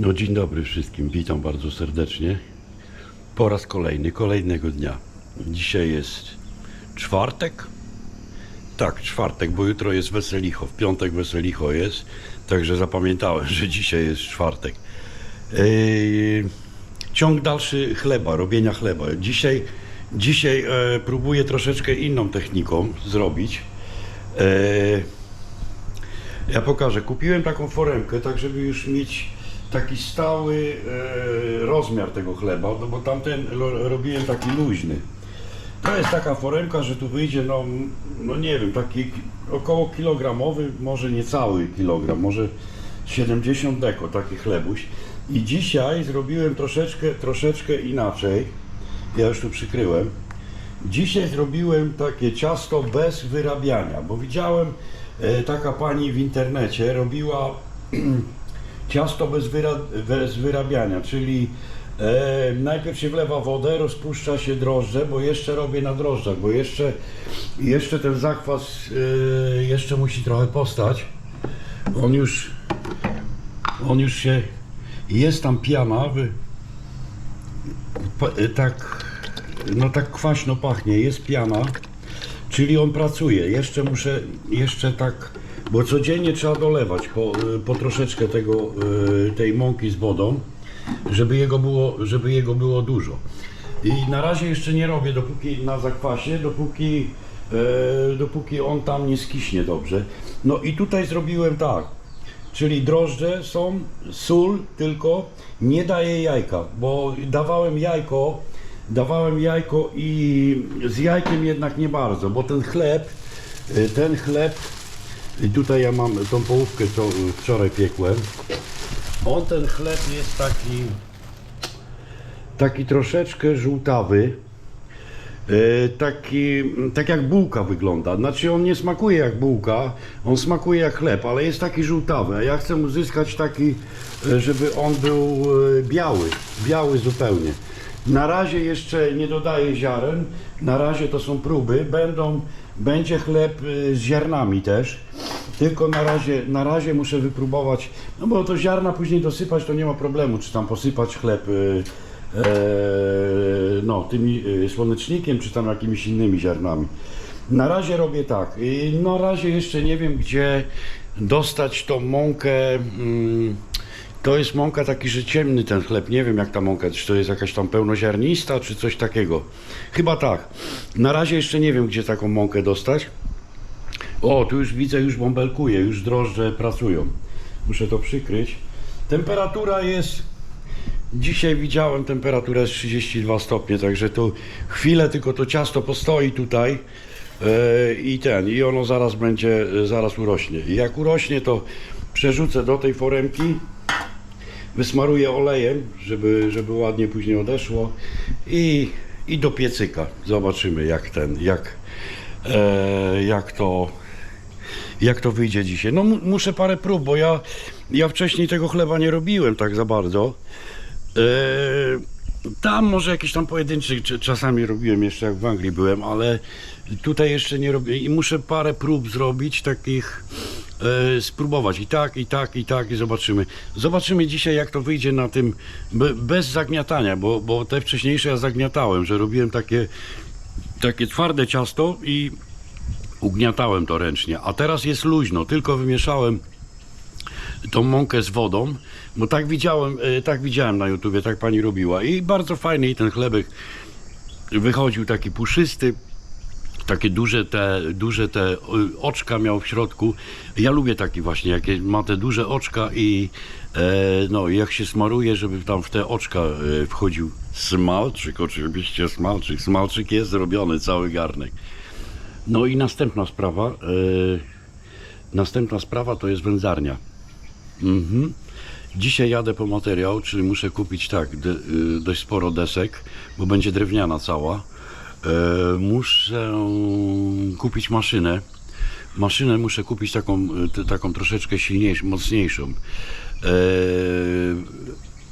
No dzień dobry wszystkim, witam bardzo serdecznie. Po raz kolejny, kolejnego dnia. Dzisiaj jest czwartek? Tak, czwartek, bo jutro jest weselicho, w piątek weselicho jest, także zapamiętałem, że dzisiaj jest czwartek. Yy, ciąg dalszy chleba, robienia chleba. Dzisiaj, dzisiaj e, próbuję troszeczkę inną techniką zrobić. E, ja pokażę. Kupiłem taką foremkę, tak żeby już mieć taki stały e, rozmiar tego chleba, no bo tamten robiłem taki luźny. To jest taka foremka, że tu wyjdzie, no, no nie wiem, taki ki- około kilogramowy, może nie cały kilogram, może 70 deko, taki chlebuś. I dzisiaj zrobiłem troszeczkę, troszeczkę inaczej. Ja już tu przykryłem. Dzisiaj zrobiłem takie ciasto bez wyrabiania, bo widziałem e, taka pani w internecie robiła ciasto bez, wyra, bez wyrabiania, czyli e, najpierw się wlewa wodę, rozpuszcza się drożdże, bo jeszcze robię na drożdżach, bo jeszcze, jeszcze ten zakwas e, jeszcze musi trochę postać. On już, on już się, jest tam piana, wy, e, tak, no tak kwaśno pachnie, jest piana, czyli on pracuje. Jeszcze muszę, jeszcze tak, bo codziennie trzeba dolewać po, po troszeczkę tego, y, tej mąki z wodą, żeby jego było, żeby jego było dużo. I na razie jeszcze nie robię, dopóki na zakwasie, dopóki, e, dopóki on tam nie skiśnie dobrze. No i tutaj zrobiłem tak, czyli drożdże są, sól tylko, nie daję jajka, bo dawałem jajko, dawałem jajko i z jajkiem jednak nie bardzo, bo ten chleb, y, ten chleb, i tutaj ja mam tą połówkę, co wczoraj piekłem, on ten chleb jest taki, taki troszeczkę żółtawy, E, taki, tak jak bułka wygląda. Znaczy on nie smakuje jak bułka, on smakuje jak chleb, ale jest taki żółtawy. A ja chcę uzyskać taki, e, żeby on był e, biały, biały zupełnie. Na razie jeszcze nie dodaję ziaren, na razie to są próby. Będą, będzie chleb z ziarnami też, tylko na razie, na razie muszę wypróbować, no bo to ziarna później dosypać to nie ma problemu, czy tam posypać chleb e, e, no, tymi e, słonecznikiem, czy tam jakimiś innymi ziarnami. Na razie robię tak. I na razie jeszcze nie wiem, gdzie dostać tą mąkę. Mm, to jest mąka taki, że ciemny ten chleb. Nie wiem jak ta mąka, czy to jest jakaś tam pełnoziarnista, czy coś takiego. Chyba tak. Na razie jeszcze nie wiem, gdzie taką mąkę dostać. O, tu już widzę, już bąbelkuje, już drożdże pracują. Muszę to przykryć. Temperatura jest Dzisiaj widziałem temperaturę z 32 stopnie, także tu chwilę tylko to ciasto postoi tutaj e, i ten, i ono zaraz będzie, e, zaraz urośnie. I jak urośnie, to przerzucę do tej foremki, wysmaruję olejem, żeby, żeby ładnie później odeszło i, i do piecyka. Zobaczymy jak ten, jak, e, jak to jak to wyjdzie dzisiaj. No mu- muszę parę prób, bo ja, ja wcześniej tego chleba nie robiłem tak za bardzo. Eee, tam może jakieś tam pojedyncze czy- czasami robiłem jeszcze jak w Anglii byłem, ale tutaj jeszcze nie robię i muszę parę prób zrobić takich e, spróbować i tak, i tak, i tak i zobaczymy. Zobaczymy dzisiaj jak to wyjdzie na tym be, bez zagniatania, bo, bo te wcześniejsze ja zagniatałem, że robiłem takie takie twarde ciasto i ugniatałem to ręcznie, a teraz jest luźno, tylko wymieszałem tą mąkę z wodą, bo tak widziałem, e, tak widziałem na YouTubie, tak pani robiła i bardzo fajny i ten chlebek wychodził taki puszysty, takie duże te, duże te y, oczka miał w środku. Ja lubię taki właśnie, jakie ma te duże oczka i e, no jak się smaruje, żeby tam w te oczka e, wchodził smalczyk, oczywiście smalczyk. Smalczyk jest zrobiony, cały garnek. No i następna sprawa, e, następna sprawa to jest wędzarnia. Mhm. Dzisiaj jadę po materiał, czyli muszę kupić tak de, y, dość sporo desek, bo będzie drewniana cała. E, muszę kupić maszynę. Maszynę muszę kupić taką, y, t- taką troszeczkę silniejszą, mocniejszą. E,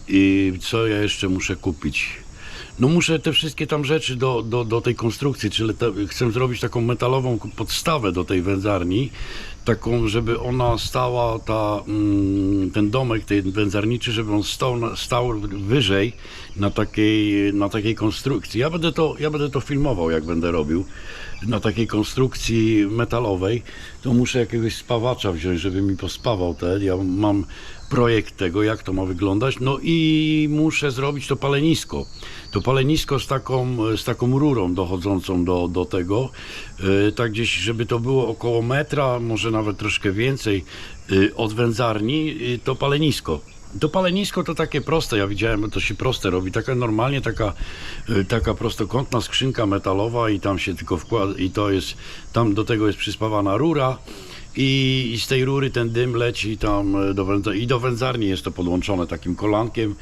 I co ja jeszcze muszę kupić? No muszę te wszystkie tam rzeczy do, do, do tej konstrukcji, czyli te, chcę zrobić taką metalową podstawę do tej wędzarni, taką, żeby ona stała, ta, mm, ten domek, ten wędzarniczy, żeby on stał, stał wyżej na takiej, na takiej konstrukcji. Ja będę, to, ja będę to filmował, jak będę robił. Na takiej konstrukcji metalowej, to muszę jakiegoś spawacza wziąć, żeby mi pospawał te. Ja mam projekt tego, jak to ma wyglądać. No i muszę zrobić to palenisko. To palenisko z taką, z taką rurą dochodzącą do, do tego, yy, tak gdzieś, żeby to było około metra, może nawet troszkę więcej yy, od wędzarni, yy, to palenisko. To palenisko to takie proste, ja widziałem, to się proste robi, taka normalnie taka, y, taka prostokątna skrzynka metalowa i tam się tylko wkłada i to jest, tam do tego jest przyspawana rura i, i z tej rury ten dym leci tam e, do i do wędzarni jest to podłączone takim kolankiem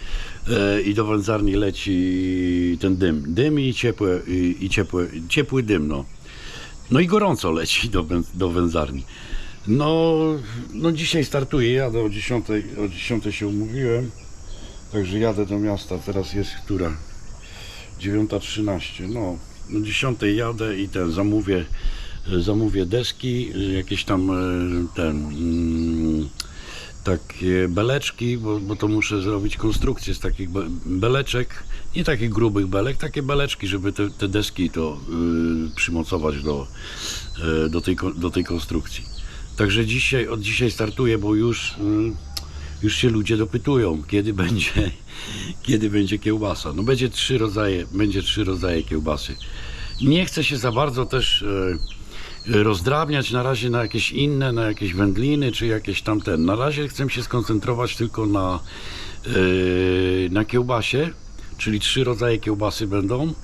e, i do wędzarni leci ten dym, dym i ciepłe, i, i ciepłe, ciepły dym, no. No i gorąco leci do, do wędzarni. No, no dzisiaj startuję, jadę o 10, o 10 się umówiłem, także jadę do miasta, teraz jest która? 9.13, no, no 10 jadę i ten, zamówię, zamówię deski, jakieś tam e, ten, mm, takie beleczki, bo, bo to muszę zrobić konstrukcję z takich be- beleczek, nie takich grubych belek, takie beleczki, żeby te, te deski to y, przymocować do, y, do, tej, do tej konstrukcji. Także dzisiaj, od dzisiaj startuję, bo już, y, już się ludzie dopytują, kiedy będzie, kiedy będzie kiełbasa. No będzie trzy rodzaje, będzie trzy rodzaje kiełbasy. Nie chcę się za bardzo też e, rozdrabniać na razie na jakieś inne, na jakieś wędliny czy jakieś tamten. Na razie chcę się skoncentrować tylko na, e, na kiełbasie, czyli trzy rodzaje kiełbasy będą.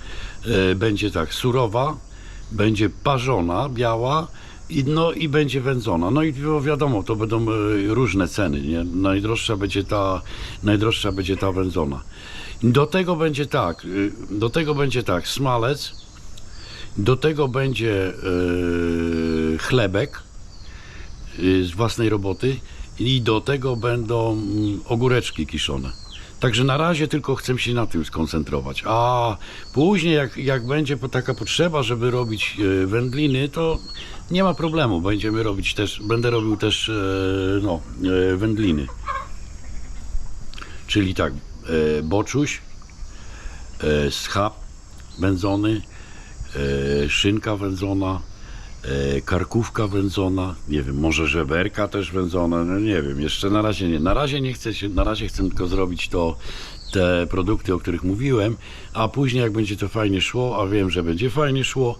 E, Będzie tak, surowa, będzie parzona, biała no, i będzie wędzona. No i wi- wiadomo, to będą e, różne ceny. Nie? Najdroższa będzie ta, najdroższa będzie ta wędzona. Do tego będzie tak, y, do tego będzie tak, smalec, do tego będzie e, chlebek y, z własnej roboty i do tego będą mm, ogóreczki kiszone. Także na razie tylko chcę się na tym skoncentrować. A później, jak, jak będzie taka potrzeba, żeby robić e, wędliny, to nie ma problemu. Będziemy robić też, będę robił też e, no, e, wędliny. Czyli tak, boczuś, schab wędzony, szynka wędzona, karkówka wędzona, nie wiem, może żeberka też wędzone, no nie wiem, jeszcze na razie nie. Na razie nie chcę się, na razie chcę tylko zrobić to, te produkty, o których mówiłem, a później jak będzie to fajnie szło, a wiem, że będzie fajnie szło,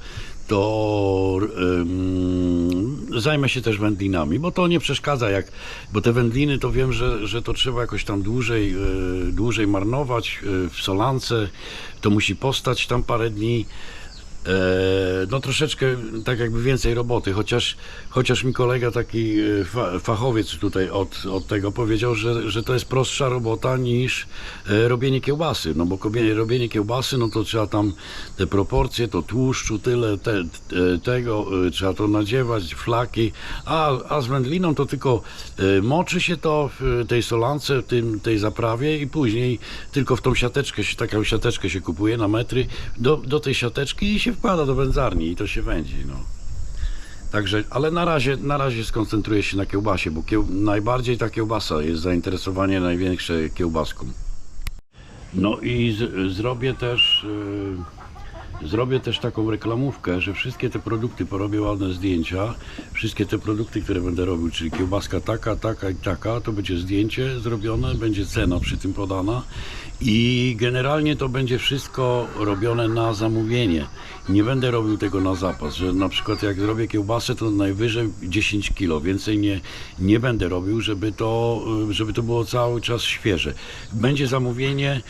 to ym, zajmę się też wędlinami, bo to nie przeszkadza, jak, bo te wędliny to wiem, że, że to trzeba jakoś tam dłużej, y, dłużej marnować y, w solance, to musi postać tam parę dni. E, no troszeczkę tak jakby więcej roboty, chociaż, chociaż mi kolega taki e, fa, fachowiec tutaj od, od tego powiedział, że, że to jest prostsza robota niż e, robienie kiełbasy, no bo robienie, kiełbasy, no to trzeba tam te proporcje, to tłuszczu, tyle te, tego, trzeba to nadziewać, flaki, a, a z wędliną to tylko moczy się to w tej solance, w tym, tej zaprawie i później tylko w tą siateczkę, taką siateczkę się kupuje na metry, do, do tej siateczki i się wkłada do wędzarni i to się wędzi, no. Także, ale na razie, na razie skoncentruję się na kiełbasie, bo kieł, najbardziej ta kiełbasa jest zainteresowanie największe kiełbaską. No i z, zrobię też y, zrobię też taką reklamówkę, że wszystkie te produkty porobię ładne zdjęcia. Wszystkie te produkty, które będę robił, czyli kiełbaska taka, taka i taka, to będzie zdjęcie zrobione, będzie cena przy tym podana i generalnie to będzie wszystko robione na zamówienie. Nie będę robił tego na zapas, że na przykład jak zrobię kiełbasę, to najwyżej 10 kg, więcej nie, nie będę robił, żeby to, żeby to było cały czas świeże. Będzie zamówienie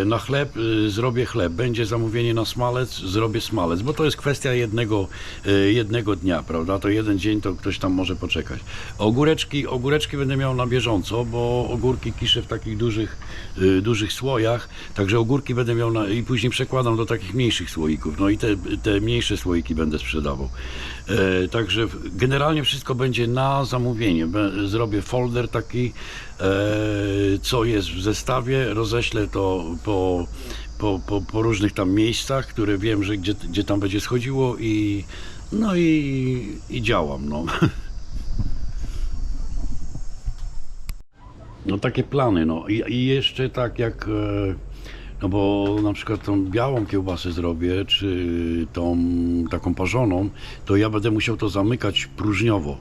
e, na chleb, y, zrobię chleb, będzie zamówienie na smalec, zrobię smalec, bo to jest kwestia jednego, e, jednego dnia, prawda? To jeden dzień to ktoś tam może poczekać. Ogóreczki, ogóreczki będę miał na bieżąco, bo ogórki kiszę w takich dużych, dużych słojach, także ogórki będę miał na, i później przekładam do takich mniejszych słoików, no i te, te mniejsze słoiki będę sprzedawał. E, także generalnie wszystko będzie na zamówienie. Zrobię folder taki, e, co jest w zestawie, roześlę to po, po, po, po, różnych tam miejscach, które wiem, że gdzie, gdzie tam będzie schodziło i no i, i działam. No. no takie plany, no i, i jeszcze tak jak... E, no bo na przykład tą białą kiełbasę zrobię, czy tą taką parzoną, to ja będę musiał to zamykać próżniowo.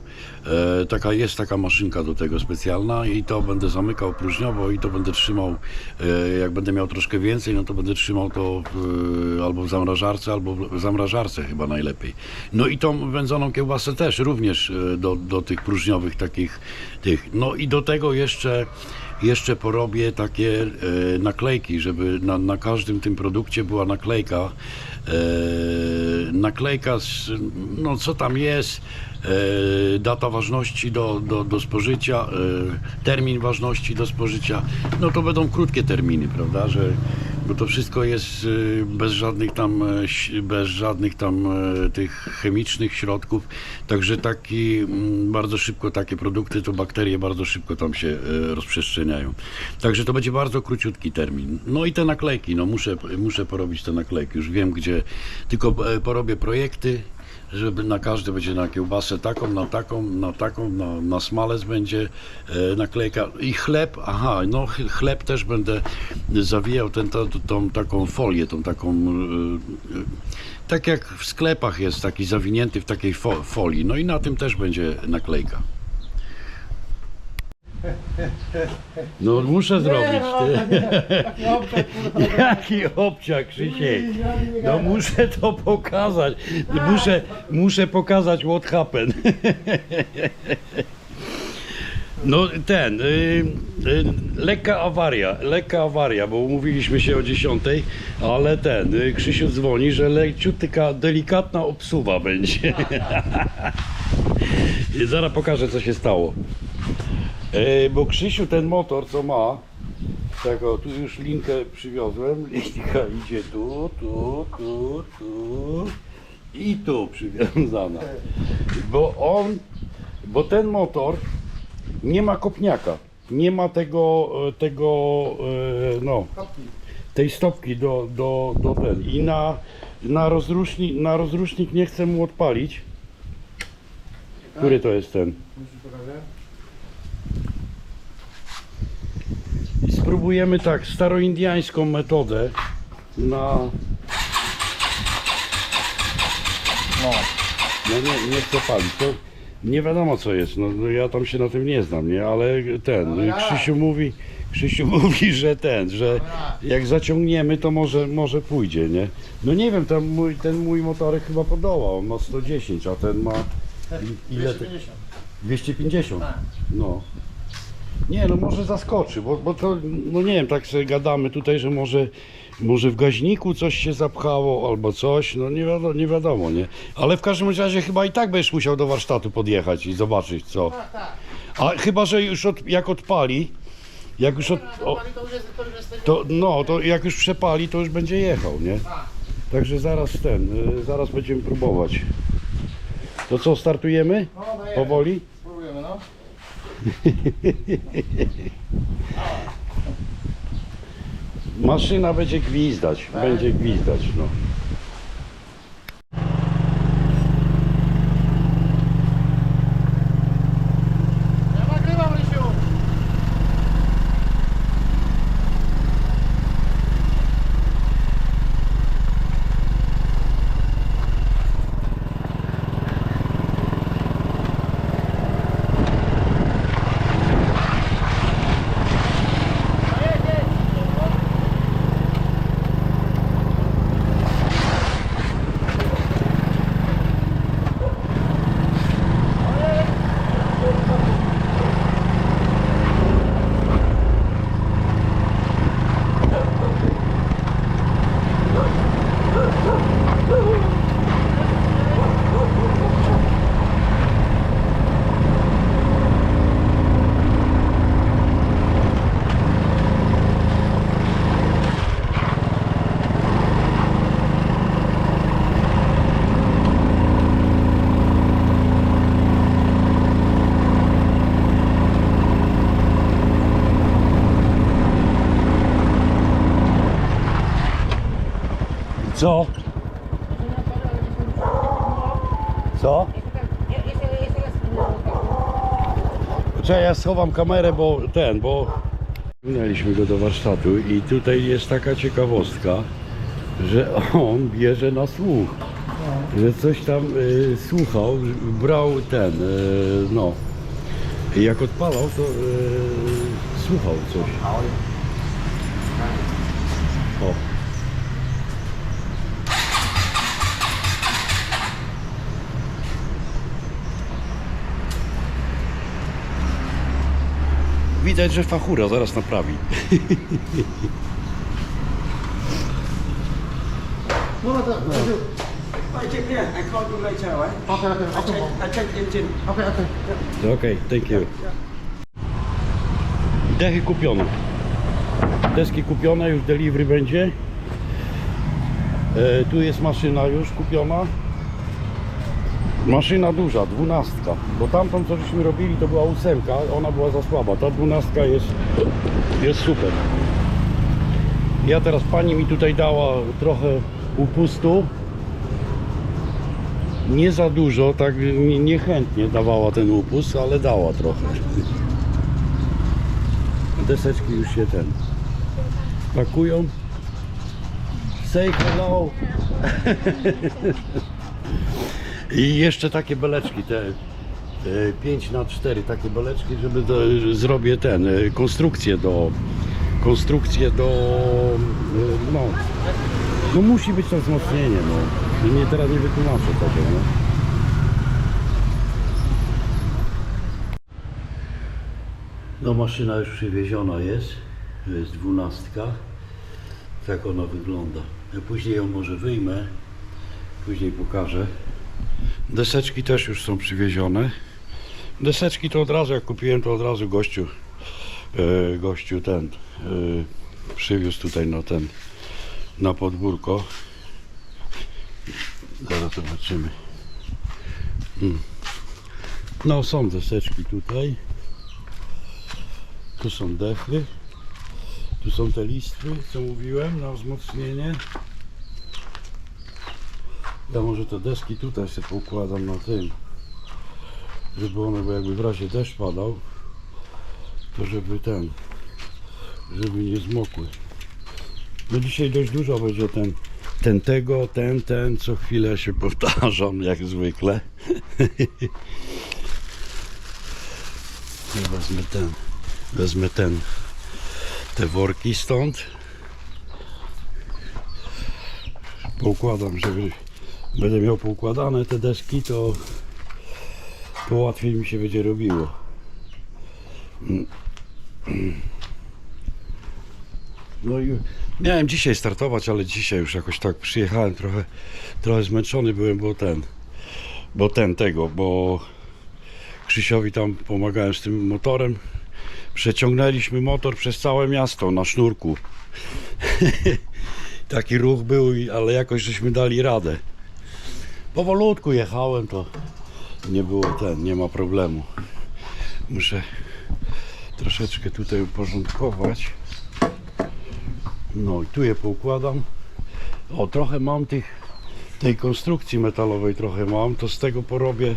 E, taka jest taka maszynka do tego specjalna i to będę zamykał próżniowo i to będę trzymał, e, jak będę miał troszkę więcej, no to będę trzymał to e, albo w zamrażarce, albo w zamrażarce chyba najlepiej. No i tą wędzoną kiełbasę też również e, do, do tych próżniowych takich tych. No i do tego jeszcze jeszcze porobię takie e, naklejki, żeby na, na każdym tym produkcie była naklejka. E, naklejka, z, no co tam jest, e, data ważności do, do, do spożycia, e, termin ważności do spożycia. No to będą krótkie terminy, prawda, że bo to wszystko jest e, bez żadnych tam, e, bez żadnych tam e, tych chemicznych środków, także taki mm, bardzo szybko takie produkty, to bakterie bardzo szybko tam się e, rozprzestrzeniają. Także to będzie bardzo króciutki termin. No i te naklejki, no muszę, muszę porobić te naklejki, już wiem gdzie, tylko porobię projekty, żeby na każdy będzie na kiełbasę taką, na taką, na taką, na, na smalec będzie e, naklejka i chleb, aha, no ch- chleb też będę zawijał ten, tą taką folię, tą taką, e, e, tak jak w sklepach jest taki zawinięty w takiej fo, folii, no i na tym też będzie naklejka. No muszę zrobić. Ty. Taki obciach, kurwa. Jaki obciak, Krzysiek. No muszę to pokazać. Muszę, muszę pokazać what happened. No ten, y, y, lekka awaria, lekka awaria, bo umówiliśmy się o 10, ale ten, y, Krzysiu dzwoni, że leciutka, delikatna obsuwa będzie. I Zaraz pokażę co się stało. Y, bo Krzysiu ten motor co ma, tak o, tu już linkę przywiozłem, linka idzie tu, tu, tu, tu i tu przywiązana. Bo on, bo ten motor nie ma kopniaka, nie ma tego, e, tego, e, no, tej stopki do, do, do ten i na, na, rozrusznik, na rozrusznik nie chcę mu odpalić. Który to jest ten? Musisz pokażę. Spróbujemy tak, staroindiańską metodę na... No. No nie, nie chcę palić, to nie wiadomo co jest, no, no ja tam się na tym nie znam, nie, ale ten, No ja. Krzysiu mówi, Krzysiu mówi, że ten, że jak zaciągniemy to może, może pójdzie, nie. No nie wiem, ten mój, ten mój motorek chyba podoła, on ma 110, a ten ma ile? Ty, 250. 250? Tak. No. Nie, no może zaskoczy, bo, bo to, no nie wiem, tak sobie gadamy tutaj, że może, może w gaźniku coś się zapchało albo coś, no nie wiadomo, nie wiadomo, nie? Ale w każdym razie chyba i tak będziesz musiał do warsztatu podjechać i zobaczyć co. Tak, tak. A chyba, że już od, jak odpali, jak już od, o, To, no, to jak już przepali, to już będzie jechał, nie? Tak. Także zaraz ten, y, zaraz będziemy próbować. To co, startujemy? No. Powoli? Spróbujemy, no. Maszyna będzie gwizdać, będzie gwizdać, no. Ja nagrywam, Rysiu. Co? Co? Czekaj, ja schowam kamerę, bo ten, bo... Wnęliśmy go do warsztatu i tutaj jest taka ciekawostka, że on bierze na słuch. Że coś tam y, słuchał, brał ten, y, no. I jak odpalał, to y, słuchał coś. O. Widać, że fachura zaraz naprawi. No, no, to, Rysiu. I check here. I call you later, right? Okej, okej, I okej. check, I check engine. Okej, okej. Okej, thank you. Dechy kupione. Deski kupione, już delivery będzie. E, tu jest maszyna już kupiona. Maszyna duża, dwunastka. Bo tamtą co żeśmy robili to była ósemka, ona była za słaba. Ta dwunastka jest, jest super. Ja teraz pani mi tutaj dała trochę upustu. Nie za dużo, tak nie- niechętnie dawała ten upust, ale dała trochę. Deseczki już się ten pakują. Say hello. I jeszcze takie beleczki, te e, 5 na 4 takie beleczki, żeby do, zrobię ten, e, konstrukcję do konstrukcję do e, no, no musi być to wzmocnienie, no. Nie, teraz nie wytłumaczę tego, no. No maszyna już przywieziona jest, jest dwunastka, tak ona wygląda. Ja później ją może wyjmę, później pokażę. Deseczki też już są przywiezione. Deseczki to od razu, jak kupiłem, to od razu gościu, e, gościu ten, e, przywiózł tutaj na ten, na podwórko. Zaraz zobaczymy. Mm. No są deseczki tutaj. Tu są dechy. Tu są te listwy, co mówiłem, na wzmocnienie. Ja może te deski tutaj sobie poukładam na tym. Żeby one, bo jakby w razie deszcz padał, to żeby ten, żeby nie zmokły. No dzisiaj dość dużo będzie ten, ten tego, ten, ten, co chwilę się powtarzam, jak zwykle. Ja wezmę ten, wezmę ten, te worki stąd. Poukładam, żeby będę miał poukładane te deski, to, to łatwiej mi się będzie robiło. No i miałem dzisiaj startować, ale dzisiaj już jakoś tak przyjechałem trochę, trochę zmęczony byłem, bo ten, bo ten tego, bo Krzysiowi tam pomagałem z tym motorem. Przeciągnęliśmy motor przez całe miasto na sznurku. Taki ruch był, ale jakoś żeśmy dali radę. Powolutku jechałem, to nie było ten, nie ma problemu. Muszę troszeczkę tutaj uporządkować. No i tu je poukładam. O, trochę mam tych, tej konstrukcji metalowej trochę mam, to z tego porobię.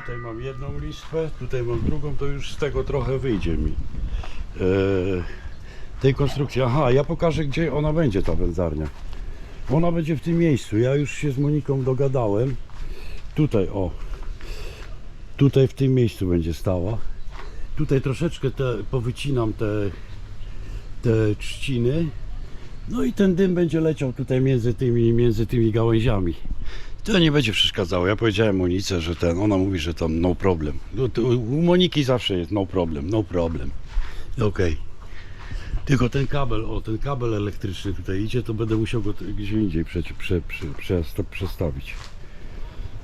Tutaj mam jedną listwę, tutaj mam drugą, to już z tego trochę wyjdzie mi. Eee, tej konstrukcji. Aha, ja pokażę gdzie ona będzie ta wędzarnia. Ona będzie w tym miejscu. Ja już się z Moniką dogadałem. Tutaj o. Tutaj w tym miejscu będzie stała. Tutaj troszeczkę te, powycinam te, te trzciny. No i ten dym będzie leciał tutaj między tymi, między tymi gałęziami. To nie będzie przeszkadzało. Ja powiedziałem Monice, że ten, ona mówi, że tam no problem. No, U Moniki zawsze jest no problem, no problem. Okej. Tylko ten kabel, o ten kabel elektryczny tutaj idzie, to będę musiał go gdzie indziej prze, prze, prze, przesta- przestawić.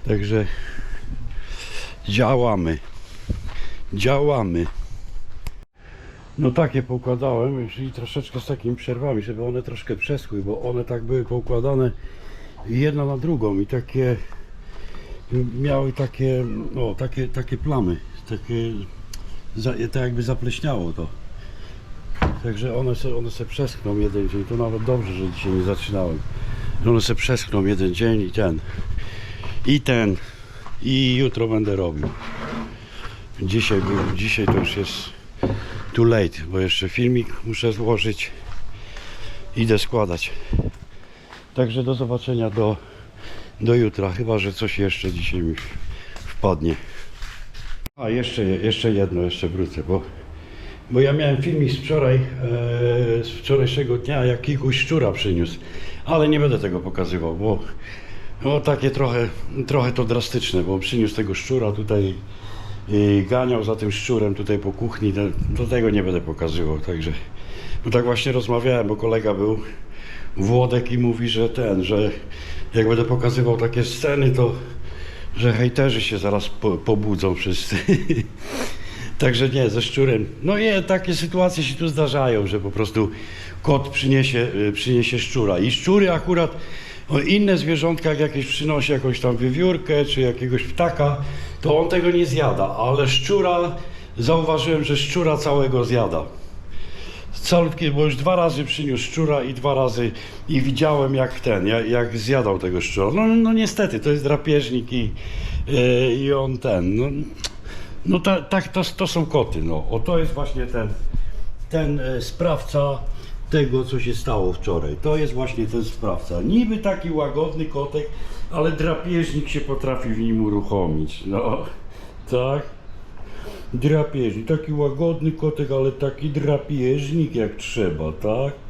Także działamy. Działamy. No takie poukładałem, czyli troszeczkę z takimi przerwami, żeby one troszkę przeschły, bo one tak były poukładane jedna na drugą i takie miały takie, o, takie, takie plamy, takie, tak jakby zapleśniało to. Także one se, one se przeschną jeden dzień, to nawet dobrze, że dzisiaj nie zaczynałem. One se przeschną jeden dzień i ten, i ten, i jutro będę robił. Dzisiaj, dzisiaj to już jest too late, bo jeszcze filmik muszę złożyć. Idę składać. Także do zobaczenia do, do jutra, chyba że coś jeszcze dzisiaj mi wpadnie. A jeszcze, jeszcze jedno, jeszcze wrócę, bo, bo ja miałem filmik z wczoraj, e, z wczorajszego dnia, jak Kikuś szczura przyniósł, ale nie będę tego pokazywał, bo no, takie trochę, trochę to drastyczne, bo przyniósł tego szczura tutaj i ganiał za tym szczurem tutaj po kuchni, to, to tego nie będę pokazywał, także. Bo tak właśnie rozmawiałem, bo kolega był Włodek i mówi, że ten, że jak będę pokazywał takie sceny, to że hejterzy się zaraz po, pobudzą wszyscy. Także nie, ze szczurem. No nie, takie sytuacje się tu zdarzają, że po prostu kot przyniesie, y, przyniesie szczura. I szczury akurat, inne zwierzątka, jak jakieś przynosi jakąś tam wiewiórkę, czy jakiegoś ptaka, to on tego nie zjada, ale szczura, zauważyłem, że szczura całego zjada. Calutkie, bo już dwa razy przyniósł szczura i dwa razy i widziałem jak ten, jak, jak zjadał tego szczura. No, no niestety, to jest drapieżnik i, yy, i on ten, no, no ta, tak, to, to są koty, no. O to jest właśnie ten, ten e, sprawca tego, co się stało wczoraj. To jest właśnie ten sprawca. Niby taki łagodny kotek, ale drapieżnik się potrafi w nim uruchomić, no. Tak. Drapieżnik, taki łagodny kotek, ale taki drapieżnik jak trzeba, tak?